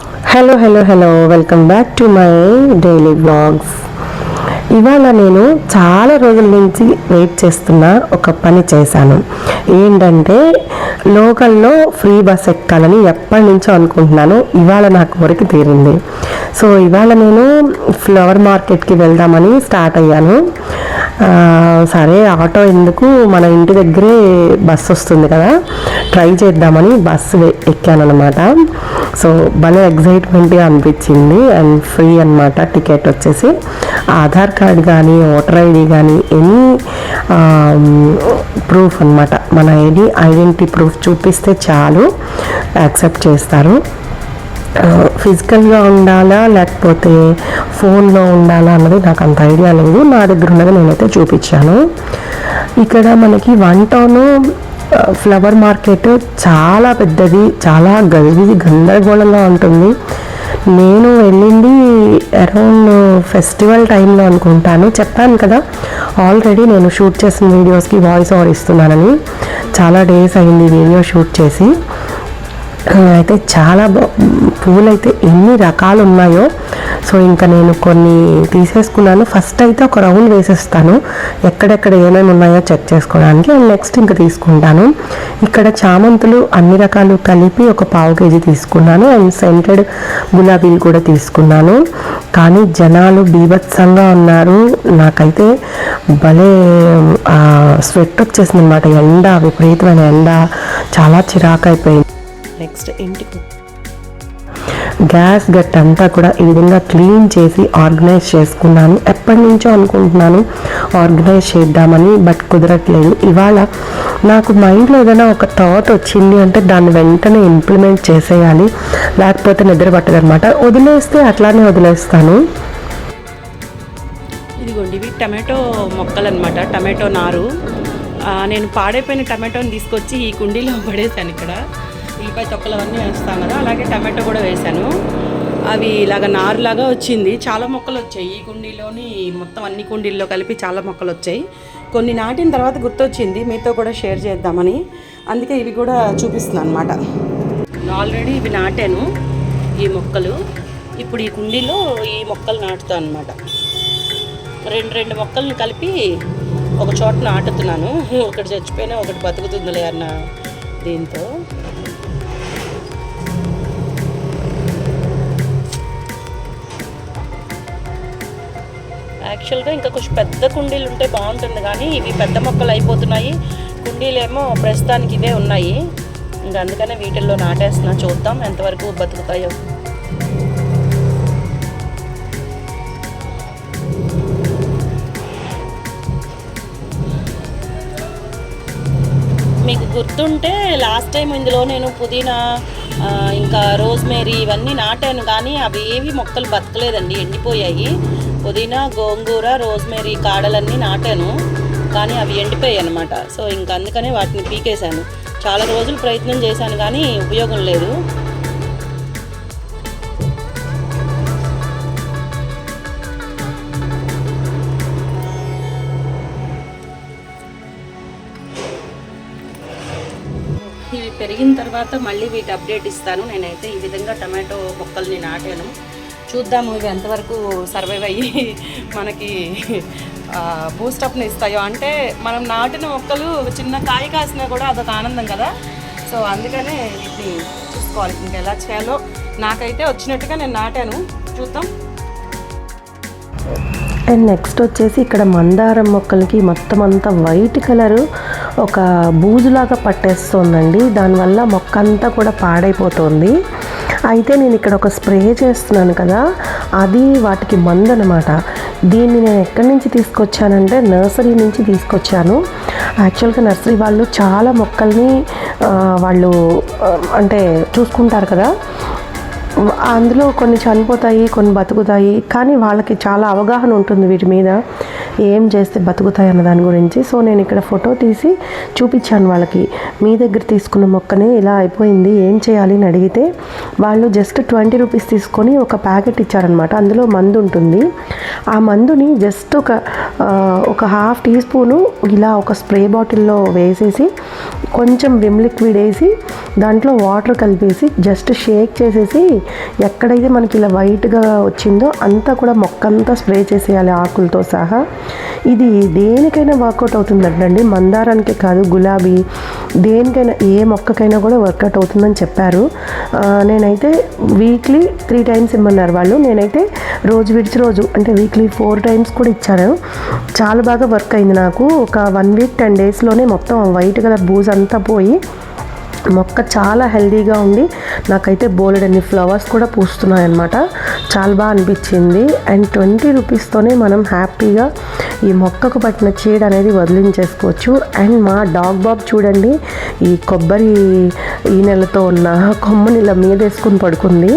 Hello hello hello welcome back to my daily blogs ఇవాళ నేను చాలా రోజుల నుంచి వెయిట్ చేస్తున్న ఒక పని చేశాను. ఏంటంటే లోకల్లో ఫ్రీ బస్ ఎక్కాలని ఎప్పటి నుంచో అనుకుంటున్నాను. ఇవాళ నాకు వరకు తీరింది. సో ఇవాళ నేను ఫ్లవర్ మార్కెట్కి వెళ్దామని స్టార్ట్ అయ్యాను. సరే ఆటో ఎందుకు మన ఇంటి దగ్గరే బస్సు వస్తుంది కదా. ట్రై చేద్దామని బస్సు ఎక్కాను అనమాట సో భలే ఎగ్జైట్మెంట్గా అనిపించింది అండ్ ఫ్రీ అనమాట టికెట్ వచ్చేసి. ఆధార్ కార్డ్ కానీ ఓటర్ ఐడి కానీ ఎనీ ప్రూఫ్ అన్నమాట. మన ఐడి ఐడెంటిటీ ప్రూఫ్ చూపిస్తే చాలు యాక్సెప్ట్ చేస్తారు. Uh, ఫిజికల్గా ఉండాలా లేకపోతే ఫోన్లో ఉండాలా అన్నది నాకు అంత ఐడియా లేదు. నా దగ్గర ఉన్నది నేనైతే చూపించాను. ఇక్కడ మనకి వన్ టౌన్ ఫ్లవర్ మార్కెట్ చాలా పెద్దది చాలా గది గందరగోళంగా ఉంటుంది. నేను వెళ్ళింది అరౌండ్ ఫెస్టివల్ టైంలో అనుకుంటాను. చెప్పాను కదా ఆల్రెడీ నేను షూట్ చేసిన వీడియోస్కి వాయిస్ ఓవర్ ఇస్తున్నానని. చాలా డేస్ అయింది వీడియో షూట్ చేసి. అయితే చాలా బా అయితే ఎన్ని రకాలు ఉన్నాయో సో ఇంకా నేను కొన్ని తీసేసుకున్నాను. ఫస్ట్ అయితే ఒక రౌండ్ వేసేస్తాను. ఎక్కడెక్కడ ఏమేమి ఉన్నాయో చెక్ చేసుకోవడానికి అండ్ నెక్స్ట్ ఇంకా తీసుకుంటాను. ఇక్కడ చామంతులు అన్ని రకాలు కలిపి ఒక పావు కేజీ తీసుకున్నాను. అండ్ సెంటెడ్ గులాబీలు కూడా తీసుకున్నాను. కానీ జనాలు బీభత్సంగా ఉన్నారు. నాకైతే భలే స్వెట్ వచ్చేసింది అనమాట ఎండ విపరీతమైన ఎండ. చాలా చిరాకు అయిపోయింది నెక్స్ట్ ఇంటికి గ్యాస్ గట్ అంతా కూడా ఈ విధంగా క్లీన్ చేసి ఆర్గనైజ్ చేసుకున్నాను. ఎప్పటి నుంచో అనుకుంటున్నాను ఆర్గనైజ్ చేద్దామని బట్ కుదరట్లేదు. ఇవాళ నాకు మైండ్లో ఏదైనా ఒక థాట్ వచ్చింది అంటే దాన్ని వెంటనే ఇంప్లిమెంట్ చేసేయాలి. లేకపోతే నిద్ర పట్టదనమాట వదిలేస్తే అట్లానే వదిలేస్తాను. ఇదిగోండి ఇవి టమాటో మొక్కలు అనమాట టమాటో నారు. నేను పాడైపోయిన టమాటోని తీసుకొచ్చి ఈ కుండీలో పడేసాను ఇక్కడ. ఉల్లిపాయ తొక్కలు అవన్నీ వేస్తాను కదా అలాగే టమాటో కూడా వేసాను అవి ఇలాగ నారులాగా వచ్చింది. చాలా మొక్కలు వచ్చాయి. ఈ కుండీలోని మొత్తం అన్ని కుండీల్లో కలిపి చాలా మొక్కలు వచ్చాయి. కొన్ని నాటిన తర్వాత గుర్తొచ్చింది. మీతో కూడా షేర్ చేద్దామని. అందుకే ఇవి కూడా చూపిస్తున్నాను అనమాట ఆల్రెడీ ఇవి నాటాను ఈ మొక్కలు. ఇప్పుడు ఈ కుండీలో ఈ మొక్కలు నాటుతాను అనమాట రెండు రెండు మొక్కలను కలిపి ఒక చోట నాటుతున్నాను. ఒకటి చచ్చిపోయినా ఒకటి బతుకుతుందిలే అన్న దీంతో. యాక్చువల్గా ఇంకా కొంచెం పెద్ద కుండీలు ఉంటే బాగుంటుంది కానీ ఇవి పెద్ద మొక్కలు అయిపోతున్నాయి. కుండీలేమో ప్రస్తుతానికి ఇవే ఉన్నాయి. ఇంకా అందుకనే వీటిల్లో నాటేస్తున్నా. చూద్దాం ఎంతవరకు బతుకుతాయో. మీకు గుర్తుంటే లాస్ట్ టైం ఇందులో నేను పుదీనా ఇంకా రోజ్మేరీ ఇవన్నీ నాటాను కానీ అవి ఏవి మొక్కలు బతకలేదండి ఎండిపోయాయి. పుదీనా గోంగూర రోజ్మేరీ కాడలన్నీ నాటాను. కానీ అవి ఎండిపోయాయి అనమాట సో ఇంకా అందుకనే వాటిని పీకేశాను. చాలా రోజులు ప్రయత్నం చేశాను కానీ ఉపయోగం లేదు. ఇవి పెరిగిన తర్వాత మళ్ళీ వీటి అప్డేట్ ఇస్తాను. నేనైతే ఈ విధంగా టమాటో మొక్కల్ని నాటాను. చూద్దాము ఇవి ఎంతవరకు సర్వైవ్ అయ్యి మనకి బూస్టప్ని ఇస్తాయో. అంటే మనం నాటిన మొక్కలు చిన్న కాయ కాసినా కూడా అదొక ఆనందం కదా. సో అందుకనే వీటిని చూసుకోవాలి. ఇంకా ఎలా చేయాలో నాకైతే వచ్చినట్టుగా నేను నాటాను. చూద్దాం. అండ్ నెక్స్ట్ వచ్చేసి ఇక్కడ మందారం మొక్కలకి మొత్తం అంతా వైట్ కలర్ ఒక బూజులాగా పట్టేస్తుందండి. దానివల్ల మొక్క అంతా కూడా పాడైపోతుంది. అయితే నేను ఇక్కడ ఒక స్ప్రే చేస్తున్నాను కదా అది వాటికి మందు అనమాట దీన్ని నేను ఎక్కడి నుంచి తీసుకొచ్చానంటే నర్సరీ నుంచి తీసుకొచ్చాను. యాక్చువల్గా నర్సరీ వాళ్ళు చాలా మొక్కల్ని వాళ్ళు అంటే చూసుకుంటారు కదా. అందులో కొన్ని చనిపోతాయి కొన్ని బతుకుతాయి కానీ వాళ్ళకి చాలా అవగాహన ఉంటుంది వీటి మీద. ఏం చేస్తే బతుకుతాయి అన్న దాని గురించి. సో నేను ఇక్కడ ఫోటో తీసి చూపించాను వాళ్ళకి. మీ దగ్గర తీసుకున్న మొక్కనే ఇలా అయిపోయింది ఏం చేయాలి అని అడిగితే వాళ్ళు జస్ట్ ట్వంటీ రూపీస్ తీసుకొని ఒక ప్యాకెట్ ఇచ్చారనమాట అందులో మందు ఉంటుంది. ఆ మందుని జస్ట్ ఒక ఒక హాఫ్ టీ స్పూను ఇలా ఒక స్ప్రే బాటిల్లో వేసేసి కొంచెం విమ్ లిక్విడ్ వేసి దాంట్లో వాటర్ కలిపేసి జస్ట్ షేక్ చేసేసి ఎక్కడైతే మనకి ఇలా వైట్గా వచ్చిందో అంతా కూడా మొక్క అంతా స్ప్రే చేసేయాలి ఆకులతో సహా. ఇది దేనికైనా వర్కౌట్ అవుతుందంటండి. మందారానికే కాదు గులాబీ దేనికైనా ఏ మొక్కకైనా కూడా వర్కౌట్ అవుతుందని చెప్పారు. నేనైతే వీక్లీ త్రీ టైమ్స్ ఇమ్మన్నారు వాళ్ళు. నేనైతే రోజు విడిచి రోజు అంటే వీక్లీ ఫోర్ టైమ్స్ కూడా ఇచ్చాను చాలా బాగా వర్క్ అయింది నాకు. ఒక వన్ వీక్ టెన్ డేస్లోనే మొత్తం వైట్ కలర్ బూజ్ అంతా పోయి మొక్క చాలా హెల్దీగా ఉంది నాకైతే బోలెడన్ని ఫ్లవర్స్ కూడా పూస్తున్నాయి అన్నమాట చాలా బాగా అనిపించింది. అండ్ ట్వంటీ రూపీస్తోనే మనం హ్యాపీగా ఈ మొక్కకు పట్టిన చీడ అనేది వదిలించేసుకోవచ్చు. అండ్ మా డాగ్ బాబ్ చూడండి ఈ కొబ్బరి ఈ నెలతో ఉన్న కొమ్మని ఇలా మీద వేసుకుని పడుకుంది.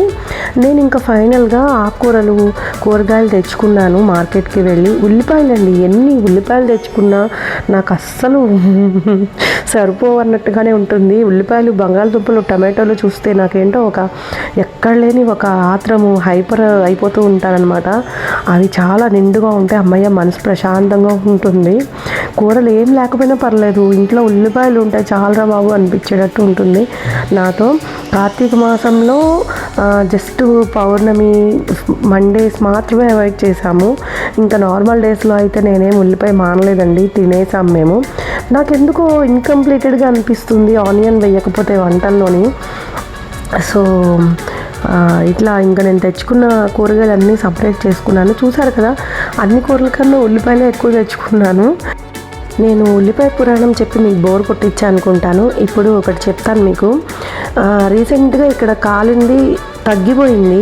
నేను ఇంకా ఫైనల్గా ఆకుకూరలు కూరగాయలు తెచ్చుకున్నాను మార్కెట్కి వెళ్ళి. ఉల్లిపాయలండి ఎన్ని ఉల్లిపాయలు తెచ్చుకున్నా నాకు అస్సలు సరిపోవన్నట్టుగానే ఉంటుంది. ఉల్లిపాయలు బంగాళదుంపలు టమాటోలు చూస్తే నాకేంటో ఒక ఎక్కడ లేని ఒక ఆత్రము హైపర్ అయిపోతూ ఉంటానన్నమాట. అవి చాలా నిండుగా ఉంటే అమ్మయ్య మనసు ప్రశాంతంగా ఉంటుంది. కూరలు ఏం లేకపోయినా పర్లేదు. ఇంట్లో ఉల్లిపాయలు ఉంటే చాలరా బాబు అనిపించేటట్టు ఉంటుంది. నాతో కార్తీక మాసంలో జస్ట్ పౌర్ణమి మండేస్ మాత్రమే అవాయిడ్ చేశాము. ఇంకా నార్మల్ డేస్లో అయితే నేనేం ఉల్లిపాయ మానలేదండి తినేసాం మేము. నాకెందుకో ఇన్కంప్లీటెడ్గా అనిపిస్తుంది ఆనియన్ వేయకపోతే వంటల్లోని. సో ఇట్లా ఇంకా నేను తెచ్చుకున్న కూరగాయలు అన్నీ సపరేట్ చేసుకున్నాను. చూసారు కదా అన్ని కూరల కన్నా ఉల్లిపాయలే ఎక్కువ తెచ్చుకున్నాను. నేను ఉల్లిపాయ పురాణం చెప్పి మీకు బోర్ కొట్టించా అనుకుంటాను. ఇప్పుడు ఒకటి చెప్తాను మీకు. రీసెంట్గా ఇక్కడ కాలింది తగ్గిపోయింది.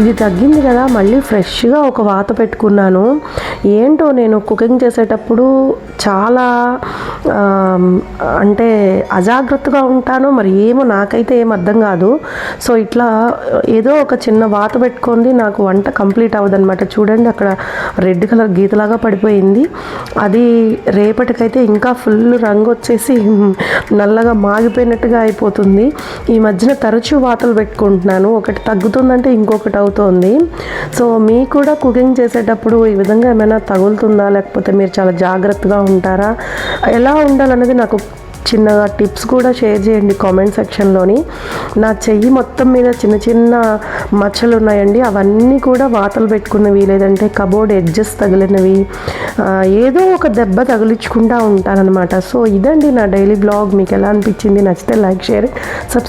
ఇది తగ్గింది కదా మళ్ళీ ఫ్రెష్గా ఒక వాత పెట్టుకున్నాను. ఏంటో నేను కుకింగ్ చేసేటప్పుడు చాలా అంటే అజాగ్రత్తగా ఉంటాను మరి ఏమో నాకైతే ఏం అర్థం కాదు. సో ఇట్లా ఏదో ఒక చిన్న వాత పెట్టుకుంది నాకు వంట కంప్లీట్ అవ్వదన్నమాట. చూడండి అక్కడ రెడ్ కలర్ గీతలాగా పడిపోయింది. అది రేపటికైతే ఇంకా ఫుల్ రంగు వచ్చేసి నల్లగా మాగిపోయినట్టుగా అయిపోతుంది. ఈ మధ్యన తరచూ వాతలు పెట్టుకుంటున్నాను. ఒకటి తగ్గుతుందంటే ఇంకొకటి అవుతుంది. సో మీకు కూడా కుకింగ్ చేసేటప్పుడు ఈ విధంగా ఏమైనా తగులుతుందా? లేకపోతే మీరు చాలా జాగ్రత్తగా ఉంటారా? ఎలా ఉండాలనేది నాకు చిన్నగా టిప్స్ కూడా షేర్ చేయండి కామెంట్ సెక్షన్లోని. నా చెయ్యి మొత్తం మీద చిన్న చిన్న మచ్చలు ఉన్నాయండి. అవన్నీ కూడా వాతలు పెట్టుకున్నవి లేదంటే కబోర్డ్ ఎడ్జెస్ తగిలినవి ఏదో ఒక దెబ్బ తగిలించుకుంటా ఉంటానన్నమాట సో ఇదండి నా డైలీ బ్లాగ్. మీకు ఎలా అనిపించింది? నచ్చితే లైక్ షేర్ సబ్స్క్రైబ్